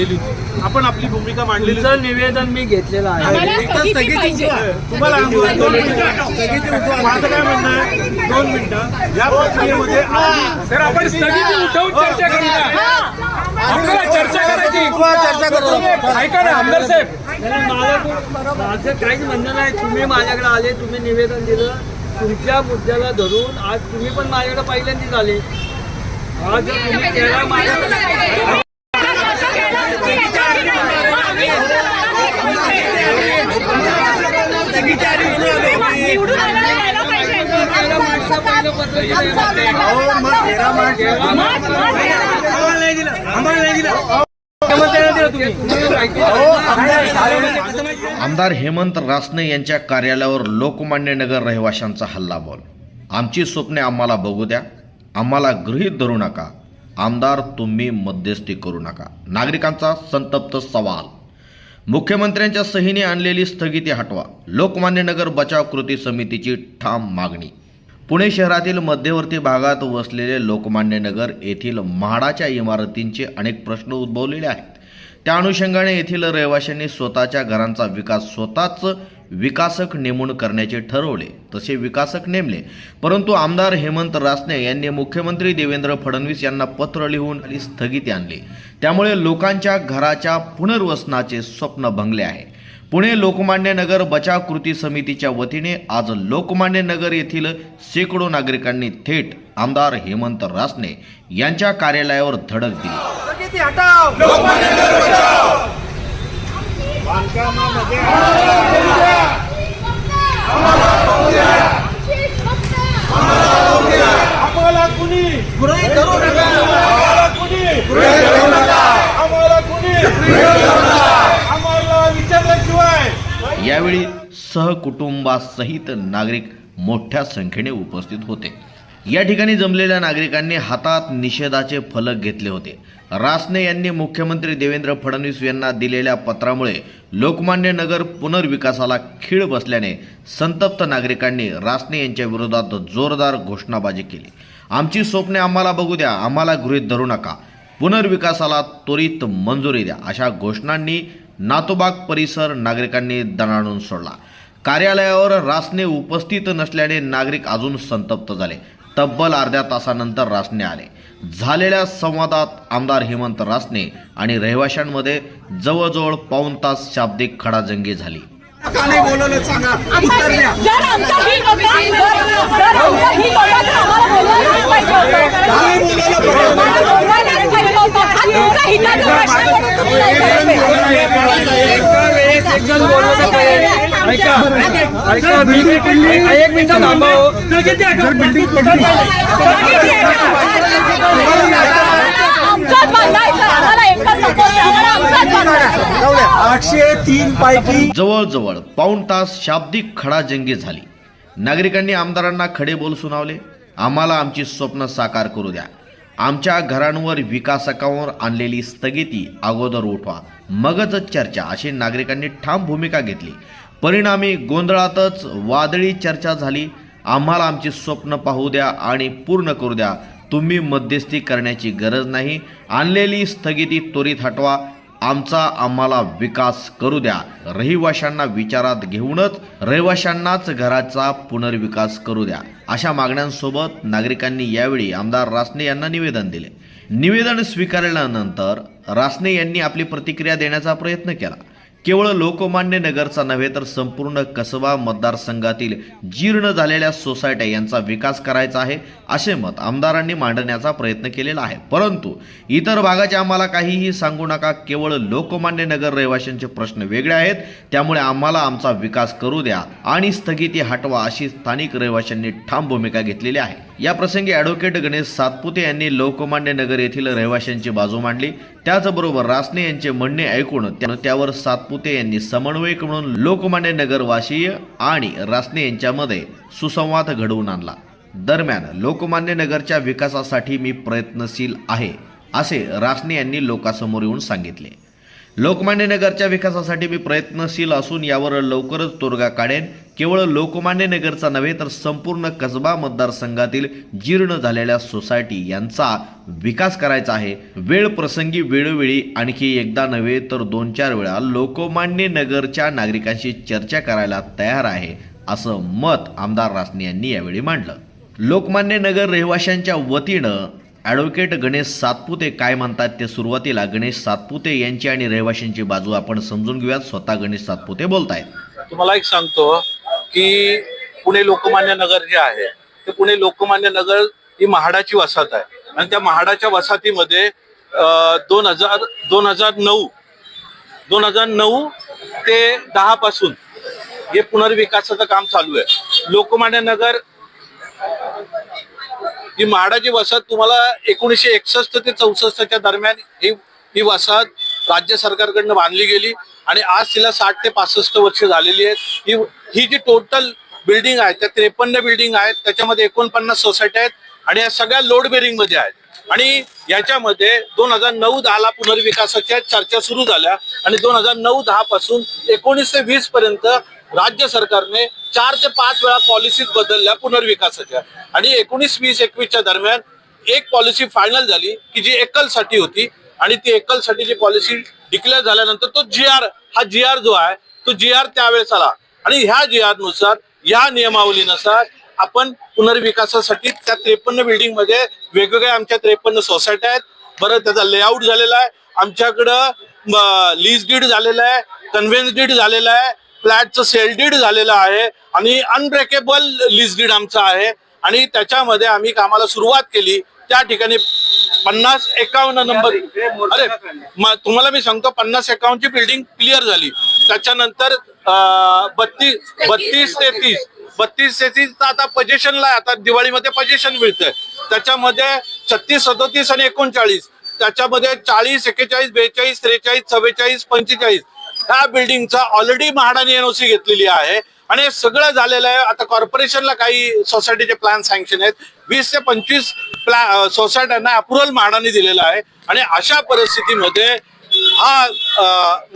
मांडलेली होती. आपण आपली भूमिका मांडलेली होती. तुमचं निवेदन मी घेतलेलं आहे. आम्हाला स्थगिती पाहिजे. तुम्हाला दोन दोन मिनिटं. माझं काय म्हणणं आहे? दोन मिनिटं. या प्रक्रियेमध्ये आज- सर आपण स्थगिती उठवून चर्चा करूया. आपल्याला चर्चा करायची. चर्चा करू. ऐका ना आमदार साहेब. मला माझं काहीच म्हणणं नाही. तुम्ही माझ्याकडे आले तुम्ही निवेदन दिलं. तुमच्या मुद्द्याला धरून आज तुम्ही पण माझ्याकडे पहिल्यांदाच आले. आज जर तुम्ही केला माझ्याकडे निवडून आलेलं यायला पाहिजे. केलं माणसं पहिलं पत्र दिलं. अहो, मग घेरा मांड- केला मत- मत द्या. आम्हाला नाही दिलं आम्हाला नाही दिलं तुम्हाला माहिती आहे. आमदार हेमंत रासने यांच्या कार्यालयावर लोकमान्य नगर रहिवाशांचा हल्लाबोल आमची स्वप्ने आम्हाला बघू द्या. आम्हाला गृहीत धरू नका. आमदार तुम्ही मध्यस्थी करू नका. नागरिकांचा संतप्त सवाल. मुख्यमंत्र्यांच्या सहीने आणलेली स्थगिती हटवा. लोकमान्य नगर बचाव कृती समितीची ठाम मागणी. पुणे शहरातील मध्यवर्ती भागात वसलेले लोकमान्य नगर येथील म्हाडाच्या इमारतींचे अनेक प्रश्न उद्भवलेले आहेत. त्या अनुषंगाने येथील रहिवाशांनी स्वतःच्या घरांचा विकास स्वतःच विकासक नेमून करण्याचे ठरवले तसे विकासक नेमले. परंतु आमदार हेमंत रासने यांनी मुख्यमंत्री देवेंद्र फडणवीस यांना पत्र लिहून स्थगिती आणली. त्यामुळे लोकांच्या घराच्या पुनर्वसनाचे स्वप्न भंगले आहे. पुणे लोकमान्य नगर बचाव कृती समितीच्या वतीने आज लोकमान्य नगर येथील शेकडो नागरिकांनी थेट आमदार हेमंत रासने यांच्या कार्यालयावर धडक दिली. आम्हाला कुणी? गृहीत धरू नका. आम्हाला कुणी? गृहीत धरू नका. आम्हाला कुणी? गृहीत धरू नका. आम्हाला विचारल्याशिवाय यावेळी सहकुटुंबासहित नागरिक मोठ्या संख्येने उपस्थित होते. या ठिकाणी जमलेल्या नागरिकांनी हातात निषेधाचे फलक घेतले होते. रासने यांनी मुख्यमंत्री देवेंद्र फडणवीस यांना दिलेल्या पत्रामुळे लोकमान्य नगर पुनर्विकासाला खीळ बसल्याने संतप्त नागरिकांनी रासने यांच्या विरोधात जोरदार घोषणाबाजी केली. आमची स्वप्ने आम्हाला बघू द्या आम्हाला गृहीत धरू नका. पुनर्विकासाला त्वरित मंजुरी द्या अशा घोषणांनी नातोबाग परिसर नागरिकांनी दणाणून सोडला. कार्यालयावर रासने उपस्थित नसल्याने नागरिक अजून संतप्त झाले. तब्बल अर्ध्या तासानंतर रासने आले झालेल्या संवादात आमदार हेमंत रासने आणि रहिवाशांमध्ये जवळजवळ पाऊण तास शाब्दिक खडाजंगी झाली हा. एक मिनिट थांबा. हो. आठशे तीन पैकी जवळजवळ पाऊण तास शाब्दिक खडाजंगी झाली. नागरिकांनी आमदारांना खडे बोल सुनावले. आम्हाला आमची स्वप्न साकार करू द्या. आमच्या घरांवर विकासकांवर आणलेली स्थगिती अगोदर उठवा. मगच चर्चा अशी नागरिकांनी ठाम भूमिका घेतली. परिणामी गोंधळातच वादळी चर्चा झाली. आम्हाला आमची स्वप्न पाहू द्या आणि पूर्ण करू द्या. तुम्ही मध्यस्थी करण्याची गरज नाही. आणलेली स्थगिती त्वरित हटवा. आमचा आम्हाला विकास करू द्या. रहिवाशांना विचारात घेऊनच रहिवाशांनाच घराचा पुनर्विकास करू द्या. अशा मागण्यांसोबत नागरिकांनी यावेळी आमदार रासने यांना निवेदन दिले. निवेदन स्वीकारल्यानंतर रासने यांनी आपली प्रतिक्रिया देण्याचा प्रयत्न केला. केवळ लोकमान्य नगरचा नव्हे तर संपूर्ण कसबा मतदारसंघातील जीर्ण झालेल्या सोसायट्या यांचा विकास करायचा आहे असे मत आमदारांनी मांडण्याचा प्रयत्न केलेला आहे. परंतु इतर भागाचे आम्हाला काहीही सांगू नका. केवळ लोकमान्य नगर रहिवाशांचे प्रश्न वेगळे आहेत. त्यामुळे आम्हाला आमचा विकास करू द्या आणि स्थगिती हटवा अशी स्थानिक रहिवाशांनी ठाम भूमिका घेतलेली आहे. या प्रसंगी ॲडव्होकेट गणेश सातपुते यांनी लोकमान्य नगर येथील रहिवाशांची बाजू मांडली. त्याचबरोबर रासने यांचे म्हणणे ऐकून त्यावर सातपुते यांनी समन्वयक म्हणून लोकमान्य नगरवासीय आणि रासने यांच्यामध्ये सुसंवाद घडवून आणला. दरम्यान लोकमान्य नगरच्या विकासासाठी मी प्रयत्नशील आहे असे रासने यांनी लोकांसमोर येऊन सांगितले. लोकमान्य नगरच्या विकासासाठी मी प्रयत्नशील असून यावर लवकरच तोडगा काढेन. केवळ लोकमान्य नगरचा नव्हे तर संपूर्ण कसबा मतदारसंघातील जीर्ण झालेल्या सोसायटी यांचा विकास करायचा आहे. वेळ प्रसंगी वेळोवेळी आणखी एकदा नव्हे तर दोन चार वेळा लोकमान्य नगरच्या नागरिकांशी चर्चा करायला तयार आहे असं मत आमदार रासने यांनी यावेळी मांडलं. लोकमान्य नगर रहिवाशांच्या वतीनं ॲडव्होकेट गणेश सातपुते काय म्हणतात ते सुरुवातीला गणेश सातपुते यांची आणि रहिवाशांची बाजू आपण समजून घेऊयात. स्वतः गणेश सातपुते बोलतायत. तुम्हाला एक सांगतो की पुणे लोकमान्य नगर जे आहे ते पुणे लोकमान्य नगर ही महाडाची वसाहत आहे. आणि त्या महाडाच्या वसाहतीमध्ये दोन हजार दोन हजार नऊ दोन हजार नऊ ते दहा पासून हे पुनर्विकासाचं काम चालू आहे. लोकमान्य नगर ही म्हाडाची वसाहत तुम्हाला एकोणीसशे एकसष्ट ते चौसष्टच्या दरम्यान ही ही वसाहत राज्य सरकारकडनं बांधली गेली आणि आज तिला साठ ते पासष्ट वर्ष झालेली आहेत. ही ही जी टोटल बिल्डिंग आहे त्या त्रेपन्न बिल्डिंग आहेत त्याच्यामध्ये एकोणपन्नास सोसायटी आहेत आणि या सगळ्या लोड बेरिंगमध्ये आहेत. आणि याच्यामध्ये दोन हजार नऊ दहाला पुनर्विकासाच्या चर्चा सुरू झाल्या आणि दोन हजार नऊ दहा पासून एकोणीसशे वीस पर्यंत राज्य सरकारने चार ते पाच वेळा पॉलिसीज बदलल्या पुनर्विकासाच्या. आणि एकोणीस वीस एकवीसच्या दरम्यान एक पॉलिसी फायनल झाली की जी एकलसाठी होती. आणि ती एकलसाठी पॉलिसी डिक्लेअर झाल्यानंतर तो जी आर हा जी आर जो आहे तो जी आर त्यावेळेस आला. आणि ह्या जी आरनुसार या नियमावलीनुसार आपण पुनर्विकासासाठी त्या त्रेपन्न बिल्डिंगमध्ये वेगवेगळ्या आमच्या त्रेपन्न सोसायट्या आहेत. बरं त्याचा लेआउट झालेला आहे. आमच्याकडं लीज डीड झालेला आहे कन्व्हेन्स डीड झालेला आहे. फ्लॅटचं सेल डीड झालेलं आहे आणि अनब्रेकेबल लीज डीड आमचं आहे. आणि त्याच्यामध्ये आम्ही कामाला सुरुवात केली. त्या ठिकाणी पन्नास एकावन्न नंबर अरे म- तुम्हाला मी सांगतो पन्नास एकावन्नची बिल्डिंग क्लिअर झाली. त्याच्यानंतर बत्तीस बत्तीस तेहतीस. बत्तीस तेहतीस तर आता पोझिशनला आहे. आता दिवाळीमध्ये पोझिशन मिळतंय. त्याच्यामध्ये छत्तीस सदोतीस आणि एकोणचाळीस. त्याच्यामध्ये चाळीस एक्केचाळीस बेचाळीस त्रेचाळीस चव्वेचाळीस पंचेचाळीस. ह्या बिल्डिंगचा ऑलरेडी म्हाडाने एनओसी घेतलेली आहे. आणि हे सगळं झालेलं आहे. आता कॉर्पोरेशनला काही सोसायटीचे प्लॅन सँक्शन आहेत. वीस ते पंचवीस प्लॅ सोसायट्यांना अप्रुव्हल म्हाडाने दिलेला आहे. आणि अशा परिस्थितीमध्ये हा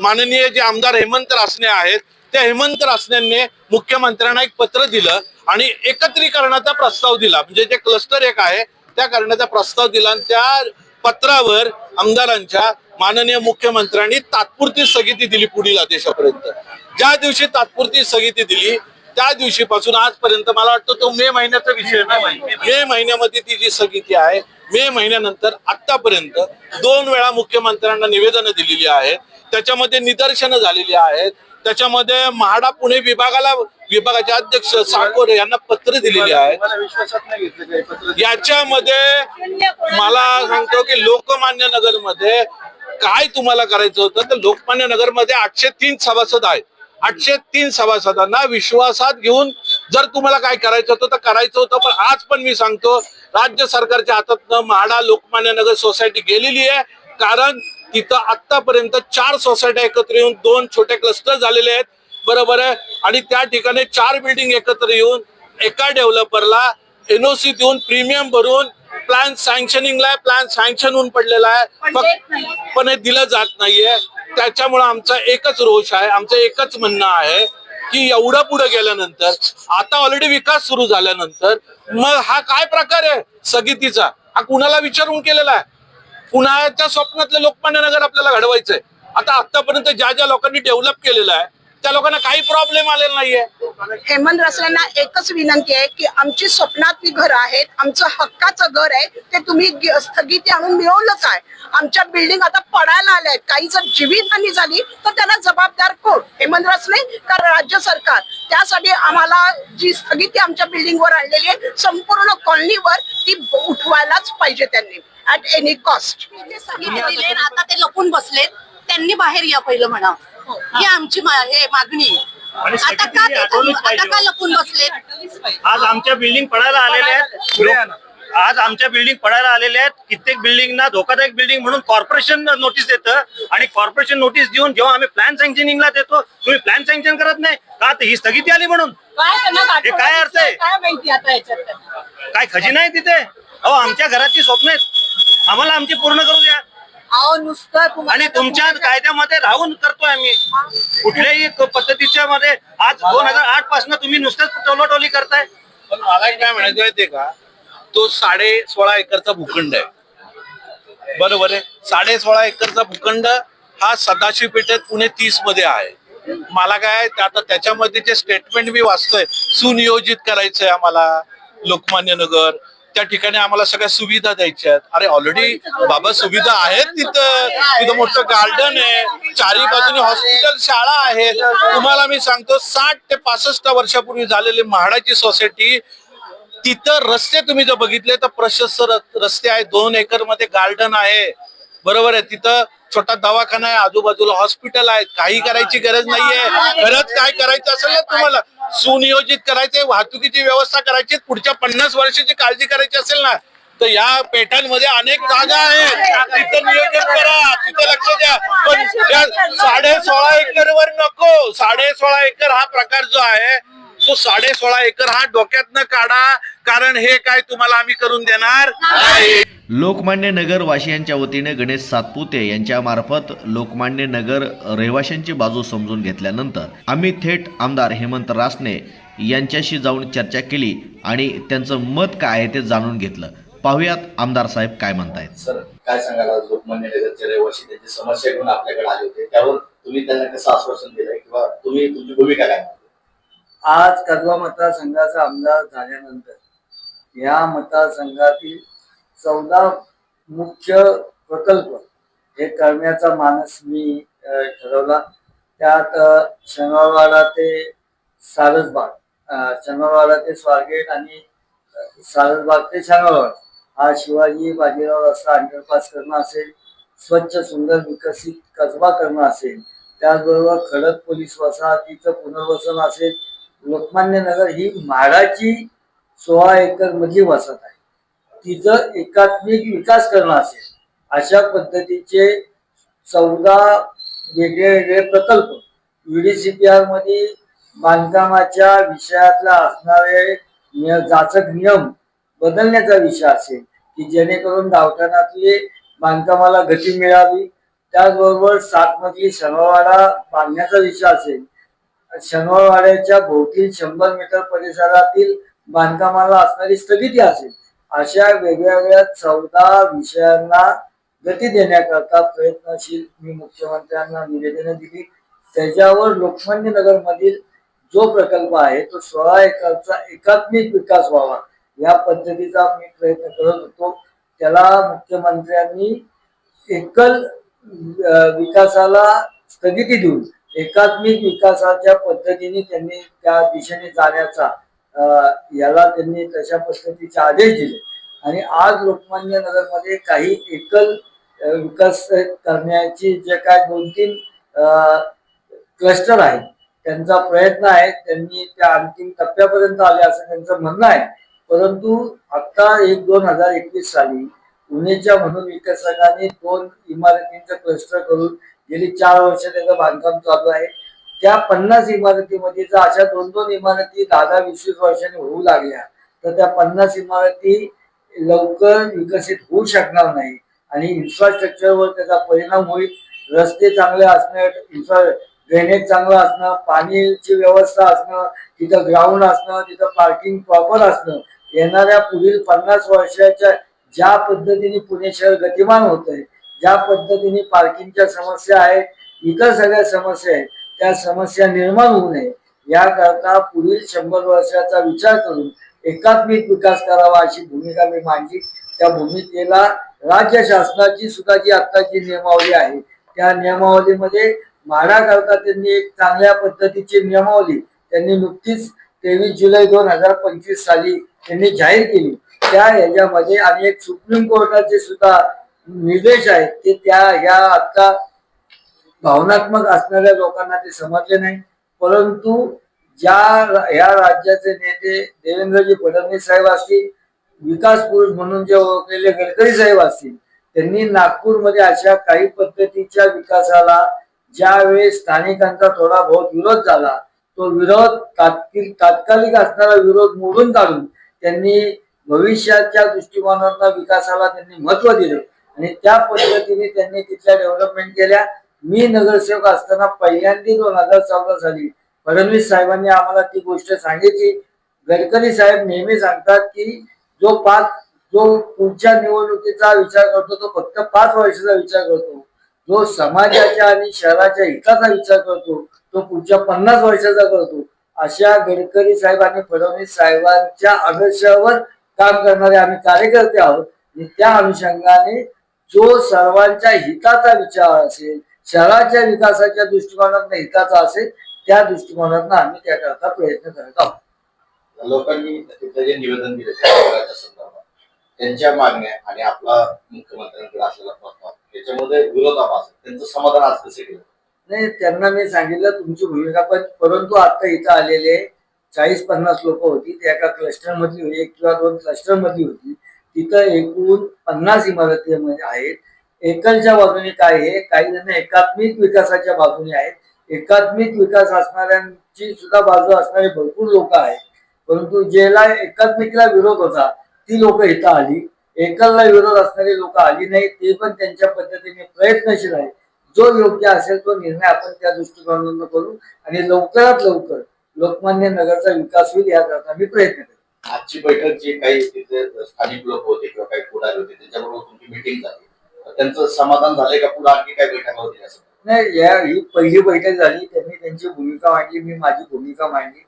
माननीय जे आमदार हेमंत रासने आहेत त्या हेमंत रासनेंनी मुख्यमंत्र्यांना एक पत्र दिलं आणि एकत्रीकरणाचा प्रस्ताव दिला. म्हणजे जे क्लस्टर एक आहे त्या करण्याचा प्रस्ताव दिला आणि त्या पत्रावर आमदारांच्या माननीय मुख्यमंत्र्यांनी तात्पुरती स्थगिती दिली पुढील आदेशापर्यंत. ज्या दिवशी तात्पुरती स्थगिती दिली त्या दिवशीपासून आजपर्यंत मला वाटतं तो मे महिन्याचा विषय नाही. मे महिन्यामध्ये ती जी स्थगिती आहे मे महिन्यानंतर आतापर्यंत दोन वेळा मुख्यमंत्र्यांना निवेदनं दिलेली आहेत. त्याच्यामध्ये निदर्शनं झालेली आहेत. त्याच्यामध्ये म्हाडा पुणे विभागाला विभागाचे अध्यक्ष साकोरे यांना पत्र दिलेली आहेत. याच्यामध्ये मला सांगतो की लोकमान्य नगरमध्ये काय तुम्हाला करायचं होतं? तर लोकमान्य नगरमध्ये आठशे तीन सभासद आहेत. आठशे तीन सभासदांना विश्वासात घेऊन जर तुम्हाला काय करायचं होतं तर करायचं होतं पण आज पण मी सांगतो राज्य सरकारच्या हातात म्हाडा लोकमान्य नगर सोसायटी गेलेली आहे. कारण तिथं आतापर्यंत चार सोसायट्या एकत्र येऊन दोन छोटे क्लस्टर झालेले आहेत. बरोबर आहे? आणि त्या ठिकाणी चार बिल्डिंग एकत्र येऊन एका डेव्हलपरला एनओसी देऊन प्रीमियम भरून प्लॅन सँक्शनिंगला प्लॅन सँक्शन होऊन पडलेला आहे. फक्त पण हे दिलं जात नाहीये. त्याच्यामुळे आमचा एकच रोष आहे. आमचं एकच म्हणणं आहे की एवढं पुढे गेल्यानंतर आता ऑलरेडी विकास सुरू झाल्यानंतर मग हा काय प्रकार आहे स्थगितीचा हा कुणाला विचारून केलेला आहे? कुणाच्या स्वप्नातलं लोकमान्य नगर आपल्याला घडवायचंय? आता आतापर्यंत ज्या ज्या लोकांनी डेव्हलप केलेलं आहे त्या लोकांना काही प्रॉब्लेम आलेला नाहीये. हेमंत रसल्यांना एकच विनंती आहे की आमची स्वप्नातली घर आहेत आमचं हक्काचं घर आहे ते तुम्ही स्थगिती आणून मिळवलं काय आमच्या बिल्डिंग आता पडायला आल्या आहेत काही जर जीवितहानी झाली तर त्याला जबाबदार कोण? हेमंत रसले का राज्य सरकार? त्यासाठी आम्हाला जी स्थगिती आमच्या बिल्डिंगवर आणलेली आहे संपूर्ण कॉलनीवर ती उठवायलाच पाहिजे त्यांनी. ऍट एनी कॉस्ट आता ते लपून बसलेत. त्यांनी बाहेर या पहिलं म्हणा. ही आमची हे मागणी. आहे. आणि आता का ही ते- आता पाहिजे. का लपून बसलेत? आज आमच्या बिल्डिंग पडायला आलेल्या आहेत. आज आमच्या बिल्डिंग पडायला आलेल्या आहेत. कित्येक बिल्डिंगना धोकादायक बिल्डिंग म्हणून कॉर्पोरेशन नोटीस देतं आणि कॉर्पोरेशन नोटीस देऊन जेव्हा आम्ही प्लॅन सँक्शनिंगला देतो तुम्ही प्लॅन सँक्शन करत नाही. का तर ही स्थगिती आली म्हणून? काय त्यांना हे काय अर्थ आहे? काय माहिती आता याच्यात? काय खजिना आहे तिथे? अहो आमच्या घराची स्वप्न आहेत. आम्हाला आमची पूर्ण करू द्या. अहो नुसतं तुम्हाला आणि तुमच्या कायद्यामध्ये राहून करतोय आम्ही. कुठल्याही पद्धतीच्या मध्ये आज दोन हजार आठपासून तुम्ही नुसतेच टोलोटोली करताय. पण मला काय म्हणायचं माहितीये का? तो साडे सोळा एकरचा भूखंड आहे. बरोबर आहे? साडे सोळा एकरचा भूखंड हा सदाशिव पेठेत पुणे तीसमध्ये आहे. मला काय आता त्याच्यामध्ये जे स्टेटमेंट मी वाचतोय सुनियोजित करायचंय आम्हाला लोकमान्य नगर त्या ठिकाणी आम्हाला सगळ्या सुविधा द्यायच्या आहेत. अरे ऑलरेडी बाबा सुविधा आहेत तिथं. तिथं मोठं गार्डन आहे. चारी बाजूने हॉस्पिटल शाळा आहेत. तुम्हाला मी सांगतो साठ ते पासष्ट वर्षापूर्वी झालेली म्हाडाची सोसायटी तिथं रस्ते तुम्ही जर बघितले तर प्रशस्त रस्ते आहेत. दोन एकरमध्ये गार्डन आहे. बरोबर आहे. तिथं छोटा दवाखाना आहे. आजूबाजूला हॉस्पिटल आहे काही करायची गरज नाहीये. खरंच काय करायचं असेल ना तुम्हाला? सुनियोजित करायचे वाहतुकीची व्यवस्था करायची पुढच्या पन्नास वर्षाची काळजी करायची असेल ना तर या पेठांमध्ये अनेक जागा आहेत. तिथं नियोजन करा तिथं लक्ष द्या. पण त्या साडे सोळा एकर वर नको. साडे सोळा एकर हा प्रकार जो आहे तो साडे सोळा एकर हा डोक्यातनं काढा. कारण हे काय तुम्हाला आम्ही करून देणार नाही. लोकमान्य नगर वासियांच्या वतीने गणेश सातपुते यांच्या मार्फत लोकमान्य नगर रहिवाशांची बाजू समजून घेतल्यानंतर आम्ही थेट आमदार हेमंत रासने यांच्याशी जाऊन चर्चा केली आणि त्यांचं मत काय आहे ते जाणून घेतलं. पाहुयात आमदार साहेब काय म्हणतायत. सर काय सांगाल आज लोकमान्य नगरचे रहिवासी? त्यांची समस्या घेऊन आपल्याकडे आले होते. त्यावर तुम्ही त्यांना कसं आश्वासन दिलंय? किंवा तुम्ही तुमची भूमिका काय? आज कदवा मतदारसंघाचा आमदार झाल्यानंतर या मतदारसंघातील चौदा मुख्य प्रकल्प हे करण्याचा मानस मी ठरवला. त्यात शनिवारवाडा ते सारसबाग शनिवारवाडा ते स्वारगेट आणि सारसबाग ते शनिवारवाडा. हा शिवाजी बाजीराव रस्ता अंडरपास करणं असेल स्वच्छ सुंदर विकसित कसबा करणं असेल त्याचबरोबर खडक पोलीस वसाहतीचं पुनर्वसन असेल लोकमान्य नगर ही म्हाडाची सोळा एकर मधली वसाहत आहे. तिचं एकात्मिक विकास करणं असेल अशा पद्धतीचे चौदा वेगळे वेगळे प्रकल्प युडीसीपीआरमध्ये बांधकामाच्या विषयातला असणारे जाचक नियम बदलण्याचा विषय असेल की जेणेकरून गावठाणातली बांधकामाला गती मिळावी. त्याचबरोबर सात मधली बांधण्याचा विषय असेल शनिवारवाड्याच्या भोवतील शंभर मीटर परिसरातील बांधकामाला असणारी स्थगिती असेल अशा वेगवेगळ्या चौदा विषयांना गती देण्याकरता प्रयत्नशील मी मुख्यमंत्र्यांना निवेदन दिली. त्याच्यावर लोकमान्य नगर मधील जो प्रकल्प आहे तो सोळा एकरचा एकात्मिक विकास व्हावा या पद्धतीचा मी प्रयत्न करत होतो. त्याला मुख्यमंत्र्यांनी एकल विकासाला स्थगिती देऊन एकात्मिक विकासाच्या पद्धतीने त्यांनी त्या दिशेने जाण्याचा याला त्यांनी तशा पद्धतीचे आदेश दिले. आणि आज लोकमान्य नगरमध्ये काही एकल विकास करण्याची जे काय दोन तीन क्लस्टर आहेत त्यांचा प्रयत्न आहे त्यांनी त्या अंतिम टप्प्यापर्यंत आले असं त्यांचं म्हणणं आहे. परंतु आता एक दोन हजार एकवीस साली पुणेच्या म्हणून विकसकांनी दोन इमारतींचं क्लस्टर करून गेली चार वर्ष त्याचं बांधकाम चालू आहे. त्या पन्नास इमारतीमध्ये जर अशा दोन दोन इमारती दहा दहा वीस वीस वर्षांनी होऊ लागल्या तर त्या पन्नास इमारती लवकर विकसित होऊ शकणार नाही. आणि इन्फ्रास्ट्रक्चरवर त्याचा परिणाम होईल. रस्ते चांगले असणं इन्फ्रा ड्रेनेज चांगलं असणं पाण्याची व्यवस्था असणं तिथं ग्राउंड असणं तिथं पार्किंग प्रॉपर असणं येणाऱ्या पुढील पन्नास वर्षाच्या ज्या पद्धतीने पुणे शहर गतिमान होत आहे ज्या पद्धतीने पार्किंगच्या समस्या आहेत इतर सगळ्या समस्या आहेत त्या समस्या निर्माण होऊ नये. याकरता पुढील शंभर वर्षाचा विचार करून एकात्मिक विकास करावा अशी भूमिका मी मांडली. त्या भूमिकेला राज्य शासनाची सुद्धा जी आत्ताची नियमावली आहे त्या नियमावलीमध्ये म्हाडाकरता त्यांनी एक चांगल्या पद्धतीची नियमावली त्यांनी नुकतीच तेवीस जुलै दोन हजार पंचवीस साली त्यांनी जाहीर केली. त्या ह्याच्यामध्ये आणि एक सुप्रीम कोर्टाचे सुद्धा निर्देश आहेत ते त्या ह्या आता भावनात्मक असणाऱ्या लोकांना ते समजले नाही. परंतु ज्या या राज्याचे नेते देवेंद्रजी फडणवीस साहेब असतील विकास पुरुष म्हणून जे ओळखलेले गडकरी साहेब असतील त्यांनी नागपूरमध्ये अशा काही पद्धतीच्या विकासाला ज्यावेळेस स्थानिकांचा थोडा बहुत विरोध झाला तो विरोध तात्किल तात्कालिक असणारा विरोध मोडून काढून त्यांनी भविष्याच्या दृष्टिकोनातून विकासाला त्यांनी महत्त्व दिले. आणि त्या पद्धतीने त्यांनी तिथल्या डेव्हलपमेंट केल्या. मी नगरसेवक असताना पहिल्यांदा दोन हजार चौदा साली फडणवीस साहेबांनी आम्हाला ती गोष्ट सांगितली. गडकरी साहेब नेहमी सांगतात की जो पाच जो पुढच्या निवडणुकीचा विचार करतो तो फक्त पाच वर्षाचा विचार करतो. जो समाजाच्या आणि शहराच्या हिताचा विचार करतो तो पुढच्या पन्नास वर्षाचा करतो. अशा गडकरी साहेब आणि फडणवीस साहेबांच्या आदर्शावर काम करणारे आम्ही कार्यकर्ते आहोत. आणि त्या अनुषंगाने जो सर्वांच्या हिताचा विचार असेल शहराच्या विकासाच्या दृष्टिकोनातून हिताचा असेल त्या दृष्टिकोनातून आम्ही त्याकरता प्रयत्न करत आहोत लोकांनी जे निवेदन दिले संदर्भात त्यांच्या मागण्या आणि आपला मुख्यमंत्र्यांकडे असलेला प्रस्ताव याच्यामध्ये विरोधाभास. त्यांचं समाधान आज कसे केलं नाही त्यांना मी सांगितलं तुमची भूमिका पण परंतु आता इथं आलेले चाळीस पन्नास लोक होती ते एका क्लस्टर मधली होती एक किंवा दोन क्लस्टर मधली होती तिथं एकूण पन्नास इमारती मध्ये आहेत एकलच्या बाजूने काय आहे? काही जण एकात्मिक विकासाच्या बाजूने आहेत. एकात्मिक विकास असणाऱ्यांची सुद्धा बाजू असणारे भरपूर लोक आहेत. परंतु ज्याला एकात्मिकला विरोध होता ती लोक इथं आली. एकलला विरोध असणारी लोक आली नाही ते पण त्यांच्या पद्धतीने प्रयत्नशील आहे जो योग्य असेल तो निर्णय आपण त्या दृष्टिकोनातून करू आणि लवकरात लवकर लोकमान्य नगरचा विकास होईल याकरता मी प्रयत्न करेन. आजची बैठक जे काही तिथे स्थानिक लोक होते किंवा काही पुढारी होते त्याच्याबरोबर तुमची मिटिंग झाली. त्यांचं समाधान झालंय का? पुढे आणखी काय बैठका होती असं? नाही या ही पहिली बैठक झाली त्यांनी त्यांची भूमिका मांडली मी माझी भूमिका मांडली.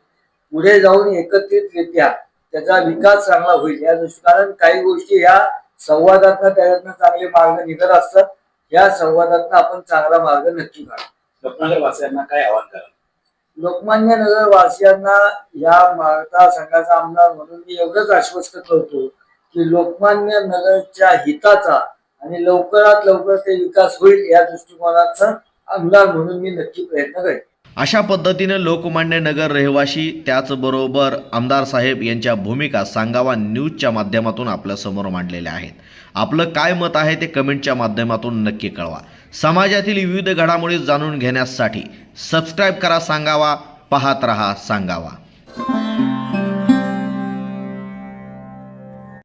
पुढे जाऊन एकत्रितरित्या त्याचा विकास चांगला होईल. या कारण काही गोष्टी ह्या संवादातनं त्याच्यातनं चांगले मार्ग निघत असतात. या संवादातनं आपण चांगला मार्ग नक्की काढू. रत्नागर वासियांना काय आव्हान करा लोकमान्य नगर वासियांना या मतदारसंघाचा आमदार म्हणून मी एवढंच आश्वस्त करतो की लोकमान्य नगरच्या हिताचा आणि लवकरात लवकर ते विकास होईल या दृष्टिकोनातनं आमदार म्हणून मी नक्की प्रयत्न करेन. अशा पद्धतीनं लोकमान्य नगर रहिवाशी त्याचबरोबर आमदार साहेब यांच्या भूमिका सांगावा न्यूजच्या माध्यमातून आपल्यासमोर मांडलेल्या आहेत. आपलं काय मत आहे ते कमेंटच्या माध्यमातून नक्की कळवा. समाजातील विविध घडामोडी जाणून घेण्यासाठी सबस्क्राईब करा सांगावा पाहत रहा सांगावा.